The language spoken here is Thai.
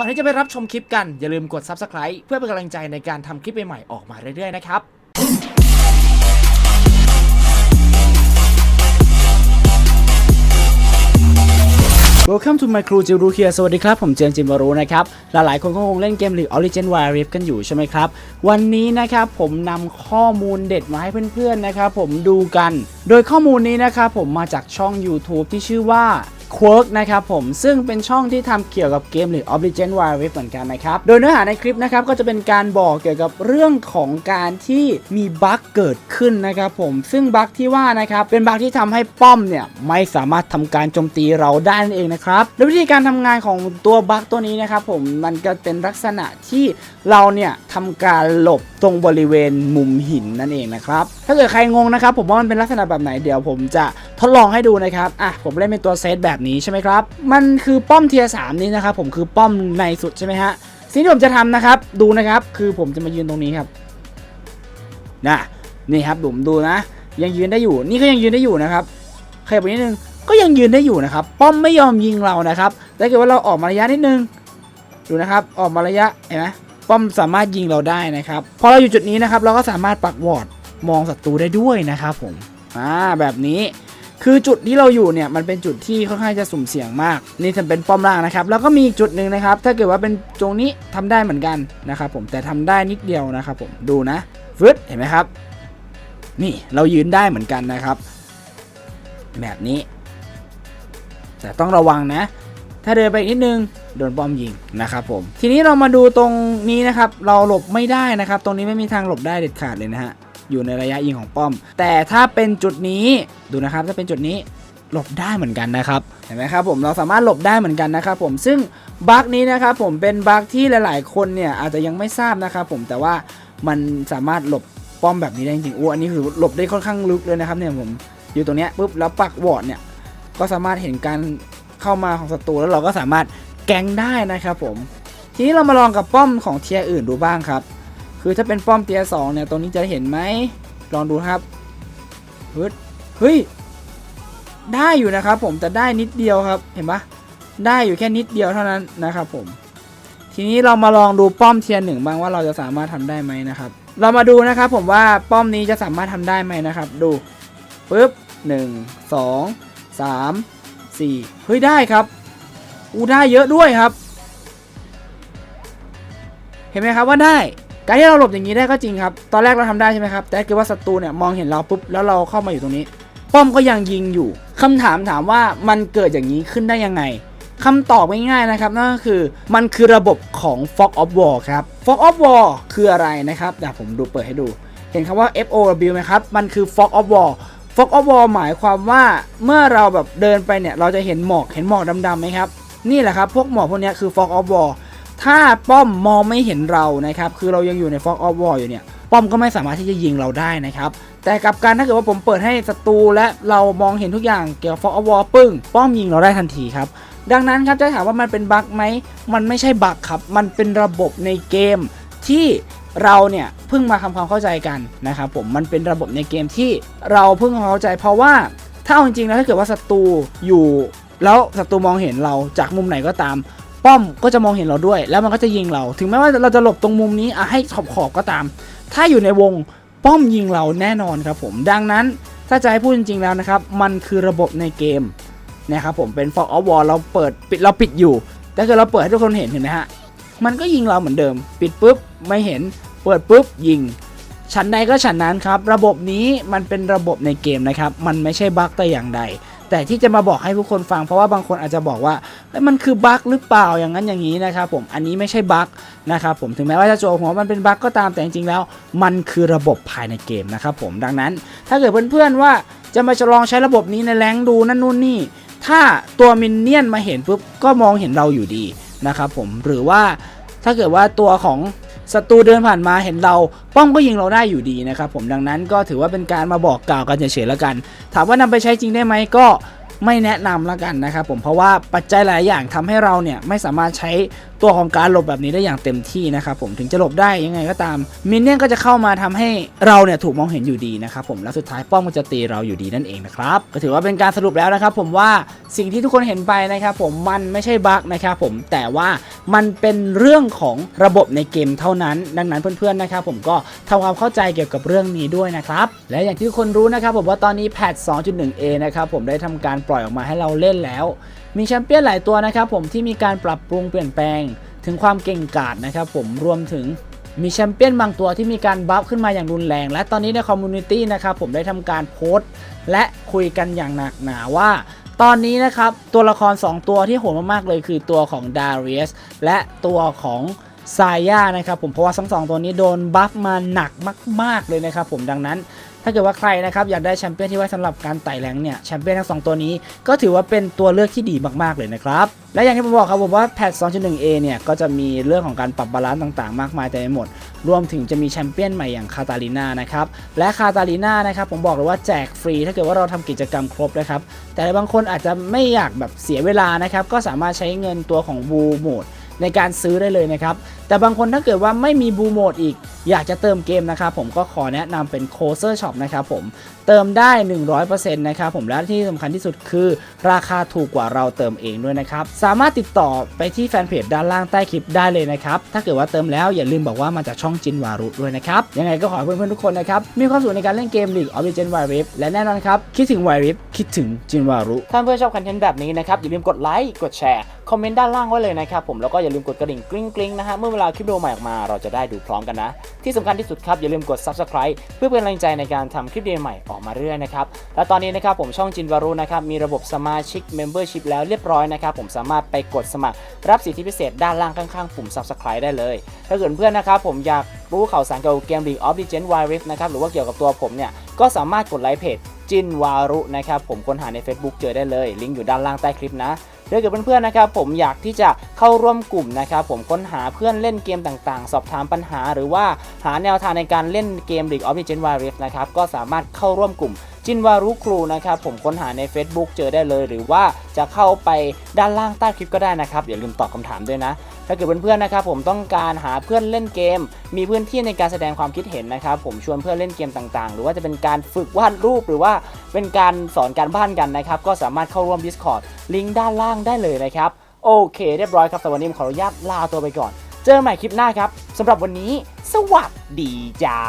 ก่อนที่จะไปรับชมคลิปกัน อย่าลืมกด Subscribe เพื่อเป็นกำลังใจในการทำคลิปใหม่ๆออกมาเรื่อยๆนะครับ Welcome to my crew จิรูเคียสวัสดีครับ ผมเจมส์จิมบารูนะครับ หลายๆ คนก็คงเล่นเกม League Origin w i r i f กันอยู่ใช่ไหมครับ วันนี้นะครับผมนำข้อมูลเด็ดมาให้เพื่อนๆนะครับผมดูกัน โดยข้อมูลนี้นะครับผมมาจากช่อง YouTube ที่ชื่อว่า Quirk นะครับผมซึ่งเป็นช่องที่ทำเกี่ยวกับเกมหรือ Origin Wild Rift เหมือนกันนะครับ โดยเนื้อหาในคลิปนะครับก็จะเป็นการบอกเกี่ยวกับเรื่องของการที่มีบั๊กเกิดขึ้นนะครับผม ซึ่งบั๊กที่ว่านะครับเป็นบั๊กที่ทำให้ป้อมเนี่ยไม่สามารถทำการโจมตีเราได้นั่นเองนะครับและวิธีการทำงานของตัวบั๊กตัวนี้นะครับผมมันก็เป็นลักษณะที่เราเนี่ยทำการหลบตรงบริเวณมุมหินนั่นเองนะครับ ถ้าเกิดใครงงนะครับผมว่ามันเป็นลักษณะแบบไหนเดี๋ยวผมจะ ทดลองให้ดูนะครับอะผมเล่นเป็นตัวเซตแบบนี้ใช่ไหมครับ มันคือป้อมเทียสามนี้นะครับผมคือป้อมในสุดใช่ไหมฮะสิ่งที่ผมจะทำนะครับ ดูนะครับ คือผมจะมายืนตรงนี้ครับนะนี่ครับผมดูนะ ยังยืนได้อยู่ นี่ก็ยังยืนได้อยู่นะครับขยับไปนิดนึงก็ยังยืนได้อยู่นะครับ ป้อมไม่ยอมยิงเรานะครับแต่เกิดว่าเราออกมาระยะนิดนึงดูนะครับ ออกมาระยะเห็นไหมป้อมสามารถยิงเราได้นะครับพอเราอยู่จุดนี้นะครับ เราก็สามารถปักวอร์ดมองศัตรูได้ด้วยนะครับผมอ่าแบบนี้ คือจุดที่เราอยู่เนี่ยมันเป็นจุดที่ค่อนข้างจะสุ่มเสี่ยงมาก นี่จะเป็นป้อมล่างนะครับ แล้วก็มีอีกจุดหนึ่งนะครับ ถ้าเกิดว่าเป็นตรงนี้ทำได้เหมือนกันนะครับผมแต่ทำได้นิดเดียวนะครับผมดูนะฟึดเห็นไหมครับ นี่เรายืนได้เหมือนกันนะครับ แบบนี้ แต่ต้องระวังนะ ถ้าเดินไปนิดนึงโดนป้อมยิงนะครับผม ทีนี้เรามาดูตรงนี้นะครับ เราหลบไม่ได้นะครับ ตรงนี้ไม่มีทางหลบได้เด็ดขาดเลยนะฮะ อยู่ในระยะยิงของป้อม แต่ถ้าเป็นจุดนี้ดูนะครับถ้าเป็นจุดนี้หลบได้เหมือนกันนะครับเห็นไหมครับผมเราสามารถหลบได้เหมือนกันนะครับผมซึ่งบั๊กนี้นะครับผมเป็นบั๊กที่หลาย ๆ คนเนี่ยอาจจะยังไม่ทราบนะครับผมแต่ว่ามันสามารถหลบป้อมแบบนี้ได้จริงๆอ้อันนี้คือหลบได้ค่อนข้างลึกเลยนะครับเนี่ยผมอยู่ตรงเนี้ยปุ๊บแล้วปักวอร์ดเนี่ยก็สามารถเห็นการเข้ามาของศัตรูแล้วเราก็สามารถแกงได้นะครับผม ทีนี้เรามาลองกับป้อมของเทียร์อื่นดูบ้างครับ คือถ้าเป็นป้อมเทียสองเนี่ยตรงนี้จะเห็นไหมลองดูครับเฮ้ยเฮ้ยได้อยู่นะครับผมแต่ได้นิดเดียวครับเห็นปะได้อยู่แค่นิดเดียวเท่านั้นนะครับผม ทีนี้เรามาลองดูป้อมเทียร์หนึ่งบ้างว่าเราจะสามารถทำได้ไหมนะครับ เรามาดูนะครับผมว่าป้อมนี้จะสามารถทำได้ไหมนะครับ ดูปึ๊บหนึ่งสองสามสี่เฮ้ยได้ครับอูได้เยอะด้วยครับ เห็นไหมครับว่าได้ การที่เราหลบอย่างนี้ได้ก็จริงครับ ตอนแรกเราทำได้ใช่ไหมครับ แต่ถ้าเกิดว่าศัตรูเนี่ยมองเห็นเราปุ๊บแล้วเราเข้ามาอยู่ตรงนี้ ป้อมก็ยังยิงอยู่คำถามถามว่ามันเกิดอย่างนี้ขึ้นได้ยังไงคำตอบง่ายๆนะครับนั่นก็คือมันคือระบบของ Fog of War ครับ Fog of War คืออะไรนะครับเดี๋ยวผมดูเปิดให้ดู เห็นคำว่า FOW ไหมครับ มันคือ Fog of War Fog of War หมายความว่าเมื่อเราแบบเดินไปเนี่ยเราจะเห็นหมอกเห็นหมอกดำๆไหมครับ นี่แหละครับ พวกหมอกพวกเนี้ยคือ Fog of War ถ้าป้อมมองไม่เห็นเรานะครับ คือเรายังอยู่ใน Fog of War อยู่เนี่ย ป้อมก็ไม่สามารถที่จะยิงเราได้นะครับ แต่กับการถ้าเกิดว่าผมเปิดให้ศัตรูและเรามองเห็นทุกอย่างเกี่ยวกับ Fog of War ปึ้ง ป้อมยิงเราได้ทันทีครับ ดังนั้นครับจะถามว่ามันเป็นบั๊กไหม มันไม่ใช่บั๊กครับ มันเป็นระบบในเกมที่เราเนี่ยเพิ่งมาทำความเข้าใจกันนะครับผม มันเป็นระบบในเกมที่เราเพิ่งเข้าใจ เพราะว่าถ้าเอาจริงๆแล้วถ้าเกิดว่าศัตรูอยู่แล้วศัตรูมองเห็นเราจากมุมไหนก็ตาม ป้อมก็จะมองเห็นเราด้วย แล้วมันก็จะยิงเรา ถึงแม้ว่าเราจะหลบตรงมุมนี้อะให้ขอบขอบๆก็ตาม ถ้าอยู่ในวงป้อมยิงเราแน่นอนครับผม ดังนั้นถ้าจะให้พูดจริงๆแล้วนะครับ มันคือระบบในเกมนะครับผมเป็น Fog of War เราเปิดปิดเราปิดอยู่แต่คือเราเปิดให้ทุกคนเห็นเห็นไหมฮะมันก็ยิงเราเหมือนเดิม ปิดปุ๊บไม่เห็นเปิดปุ๊บยิงฉันใดก็ฉันนั้นครับ ระบบนี้มันเป็นระบบในเกมนะครับ มันไม่ใช่บั๊กแต่อย่างใด แต่ที่จะมาบอกให้ทุกคนฟังเพราะว่าบางคนอาจจะบอกว่าเอ้ยมันคือบั๊กหรือเปล่าอย่างนั้นอย่างนี้นะครับผมอันนี้ไม่ใช่บั๊กนะครับผมถึงแม้ว่าจะโจมหัวมันเป็นบั๊กก็ตามแต่จริงๆแล้ว มันคือระบบภายในเกมนะครับผมดังนั้น ถ้าเกิดเพื่อนๆว่าจะมาจะลองใช้ระบบนี้ในแรงดูนั่นนู่นนี่ ถ้าตัวมินเนี่ยนมาเห็นปุ๊บก็มองเห็นเราอยู่ดีนะครับผมหรือว่าถ้าเกิดว่าตัวของ ศัตรูเดินผ่านมาเห็นเราป้องก็ยิงเราได้อยู่ดีนะครับผมดังนั้นก็ถือว่าเป็นการมาบอกกล่าวกันเฉยๆแล้วกัน ถามว่านำไปใช้จริงได้ไหมก็ไม่แนะนำละกันนะครับผมเพราะว่าปัจจัยหลายอย่างทำให้เราเนี่ยไม่สามารถใช้ ตัวของการหลบแบบนี้ได้อย่างเต็มที่นะครับผมถึงจะหลบได้ยังไงก็ตามมินเนี่ยนก็จะเข้ามาทำให้เราเนี่ยถูกมองเห็นอยู่ดีนะครับผมแล้วสุดท้ายป้อมก็จะตีเราอยู่ดีนั่นเองนะครับก็ถือว่าเป็นการสรุปแล้วนะครับผมว่าสิ่งที่ทุกคนเห็นไปนะครับผมมันไม่ใช่บั๊กนะครับผมแต่ว่ามันเป็นเรื่องของระบบในเกมเท่านั้น ดังนั้นเพื่อนๆนะครับผมก็ทำความเข้าใจเกี่ยวกับเรื่องนี้ด้วยนะครับและอย่างที่ทุกคนรู้นะครับผมว่าตอนนี้แพท 2.1a นะครับผมได้ทำการปล่อยออกมาให้เราเล่นแล้ว มีแชมเปี้ยนหลายตัวนะครับผมที่มีการปรับปรุงเปลี่ยนแปลงถึงความเก่งกาจนะครับผมรวมถึงมีแชมเปี้ยนบางตัวที่มีการบัฟขึ้นมาอย่างรุนแรง และตอนนี้ในคอมมูนิตี้นะครับผมได้ทำการโพสต์ และคุยกันอย่างหนักหนาว่า ตอนนี้นะครับตัวละคร 2 ตัวที่โหดมากๆเลยคือตัวของดาริเอสและตัวของ ซาย่านะครับผมเพราะว่าทั้งสองตัวนี้โดนบัฟมาหนักมาก ๆ เลยนะครับผมดังนั้น ถ้าเกิดว่าใครนะครับอยากได้แชมเปี้ยนที่ไว้สำหรับการไต่แรงเนี่ยแชมเปี้ยนทั้งสองตัวนี้ก็ถือว่าเป็นตัวเลือกที่ดีมากๆเลยนะครับและอย่างที่ผมบอกครับผมว่าแพท 2.1a เนี่ยก็จะมีเรื่องของการปรับบาลานซ์ต่างๆ มากมายเต็มไปหมด รวมถึงจะมีแชมเปี้ยนใหม่อย่างคาตาลิน่านะครับและคาตาลิน่านะครับผมบอกเลยว่าแจกฟรี ถ้าเกิดว่าเราทำกิจกรรมครบนะครับแต่บางคนอาจจะไม่อยากแบบเสียเวลานะครับก็สามารถใช้เงินตัวของบูโหมด ในการซื้อได้เลยนะครับ แต่บางคนถ้าเกิดว่าไม่มีบูโหมดอีก อยากจะเติมเกมนะครับผมก็ขอแนะนำเป็นโคเซอร์ช็อปนะครับผมเติมได้ 100%นะครับผมและที่สำคัญที่สุดคือ ราคาถูกกว่าเราเติมเองด้วยนะครับ สามารถติดต่อไปที่แฟนเพจด้านล่างใต้คลิปได้เลยนะครับ ถ้าเกิดว่าเติมแล้วอย่าลืมบอกว่ามาจากช่องจินวารุด้วยนะครับ ยังไงก็ขอให้เพื่อนๆทุกคนนะครับ มีความสุขในการเล่นเกม League of Legends Wild Rift และแน่นอนครับ คิดถึง Wild Rift คิดถึงจินวารุ ถ้าเพื่อนชอบคอนเทนต์แบบนี้นะครับอย่าลืมกดไลค์กดแชร์คอมเมนต์ด้านล่างไว้เลยนะครับผมแล้วก็อย่าลืมกดกระดิ่งกริ๊งกริ๊งๆนะฮะเมื่อเวลาคลิปวิดีโอใหม่ออกมา เราจะได้ดูพร้อมกันนะ ที่สำคัญที่สุดครับ อย่าลืมกด subscribe เพื่อเป็นกำลังใจในการทำคลิปดีใหม่ออกมาเรื่อยนะครับ และตอนนี้นะครับผมช่องจินวารุนะครับมีระบบสมาชิก Membership แล้วเรียบร้อยนะครับผมสามารถไปกดสมัครรับสิทธิพิเศษด้านล่างข้างๆปุ่ม subscribe ได้เลย ถ้าเกิดเพื่อนนะครับผมอยากรู้ข่าวสารเกี่ยวกับเกม League of Legends Wild Rift นะครับหรือว่าเกี่ยวกับตัวผมเนี่ยก็สามารถกดไลค์เพจจินวารุนะครับผมค้นหาใน Facebook เจอได้เลย ลิงก์อยู่ด้านล่างใต้คลิปนะ โดยเกิดเพื่อนๆนะครับผมอยากที่จะเข้าร่วมกลุ่มนะครับผมค้นหาเพื่อนเล่นเกมต่างๆ สอบถามปัญหา หรือว่าหาแนวทางในการเล่นเกม League of Legends Wild Rift นะครับก็สามารถเข้าร่วมกลุ่มจินวารุครูนะครับผมค้นหาใน Facebook เจอได้เลย หรือว่าจะเข้าไปด้านล่างใต้คลิปก็ได้นะครับอย่าลืมตอบคำถามด้วยนะ ถ้าเกิดเพื่อนๆนะครับผมต้องการหาเพื่อนเล่นเกม มีพื้นที่ในการแสดงความคิดเห็นนะครับผมชวนเพื่อนเล่นเกมต่างๆ หรือว่าจะเป็นการฝึกวาดรูปหรือว่าเป็นการสอนการบ้านกันนะครับก็สามารถเข้าร่วม Discord ลิงก์ด้านล่างได้เลยนะครับโอเค เรียบร้อยครับแต่วันนี้ผมขออนุญาตลาตัวไปก่อน เจอกันใหม่คลิปหน้าครับสำหรับวันนี้ สวัสดีจ้า